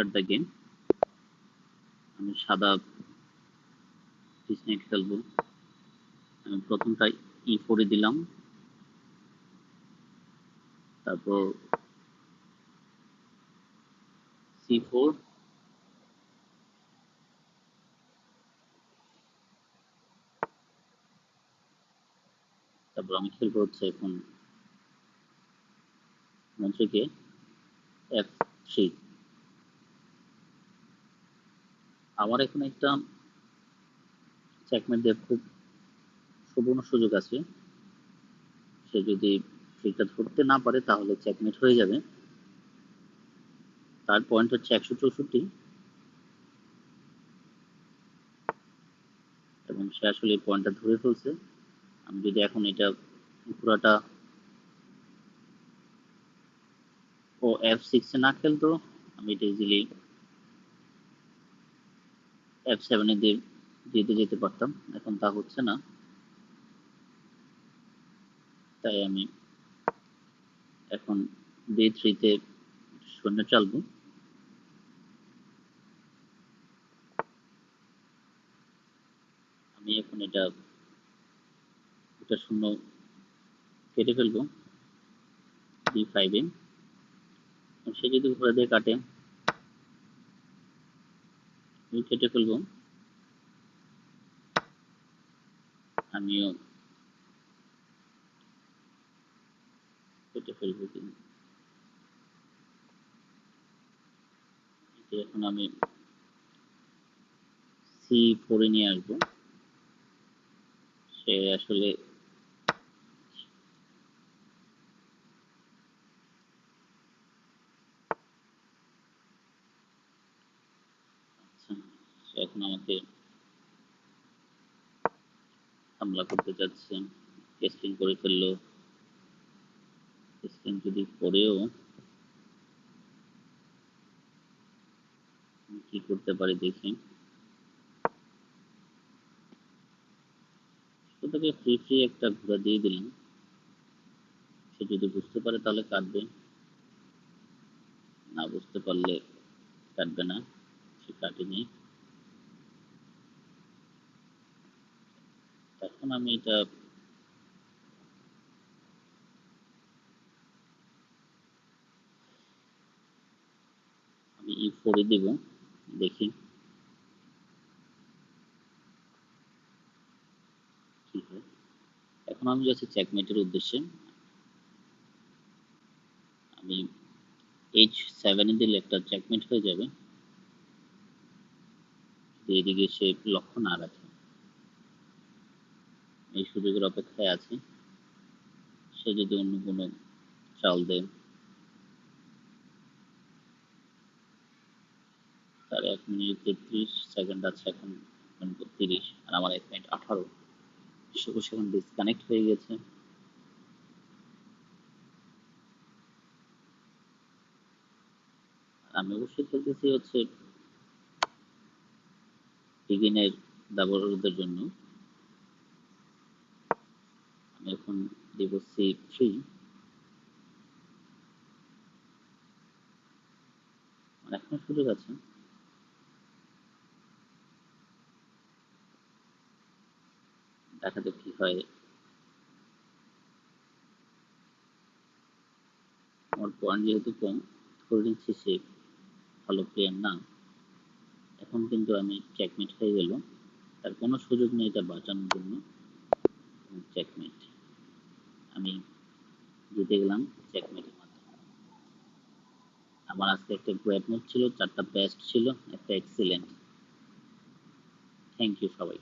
Start the game আমি সাদা piece খেলব। আমি প্রথমটা ই ফোরে দিলাম। তারপর সি ফোর তারপর আমি খেলব হচ্ছে এখন মন্ত্রীকে এফ থ্রি আমার এখন একটা চেকমেট দেওয়ার খুব সুবর্ণ সুযোগ আছে। সে যদি ফ্রিটা ধরতে না পারে, তাহলে চেকমেট হয়ে যাবে। তার পয়েন্ট হচ্ছে একশো চৌষট্টি। এবং সে আসলে পয়েন্টটা ধরে ফেলছে। আমি যদি এখন এটা পুরাটা ও এফ সিক্সে না খেলতো, আমি এটা ইজিলি এফ সেভেনে দিয়ে, দিতে যেতে পারতাম। এখন তা হচ্ছে না। তাই আমি এখন বি থ্রিতে শূন্য চালবো। আমি এখন এটা এটা শূন্য কেটে ফেলব। ডি ফাইভে সে যদি ঘোরা দিয়ে কাটে আমি কেটে ফেলব। আমিও কেটে ফেলব কিন্তু। এখন আমি সি ফোরে নিয়ে আসব। সে আসলে এখন আমাকে হামলা করতে যাচ্ছে টেস্টিং করে ফেলল। টেস্টিং যদি করেও কি করতে পারি দেখি। তাকে ফ্রি ফ্রি একটা ঘোরা দিয়ে দিলাম। সে যদি বুঝতে পারে তাহলে কাটবে না বুঝতে পারলে কাটবে না। সে কাটেনি তখন আমি এটা আমি ই ফোরে দিব, দেখি। এখন আমি যাচ্ছি চেকমেটের উদ্দেশ্যে। আমি এইচ সেভেনে দিলে একটা চেকমেট হয়ে যাবে। এদিকে সে লক্ষ্য না রাখে। এই সুযোগের অপেক্ষায় আছে। সে যদি অন্য কোনো চাল দেয় তার এক মিনিট তেত্রিশ সেকেন্ড আছে, এখন তিরিশ আর আমার এক মিনিট আঠারো। সেখানে ডিসকানেক্ট হয়ে গেছে। আমি অবশ্যই খেলতেছি হচ্ছে বিগিনের ব্যবহারদের জন্য। এখন দেব সি থ্রি এখনও সুযোগ আছে। দেখা যাক কি হয়। আমার পয়েন্ট যেহেতু কম নিচ্ছি সে ভালো প্লেয়ার না। এখন কিন্তু আমি চেকমেট হয়ে গেল। তার কোনো সুযোগ নেই এটা বাঁচানোর জন্য। চেকমেট আমি জিতে গেলাম চেকমেটের মাধ্যমে। আমার আজকে একটা গ্রেট নোট ছিল, চারটা বেস্ট ছিল, একটা এক্সিলেন্ট থ্যাংক ইউ সবাই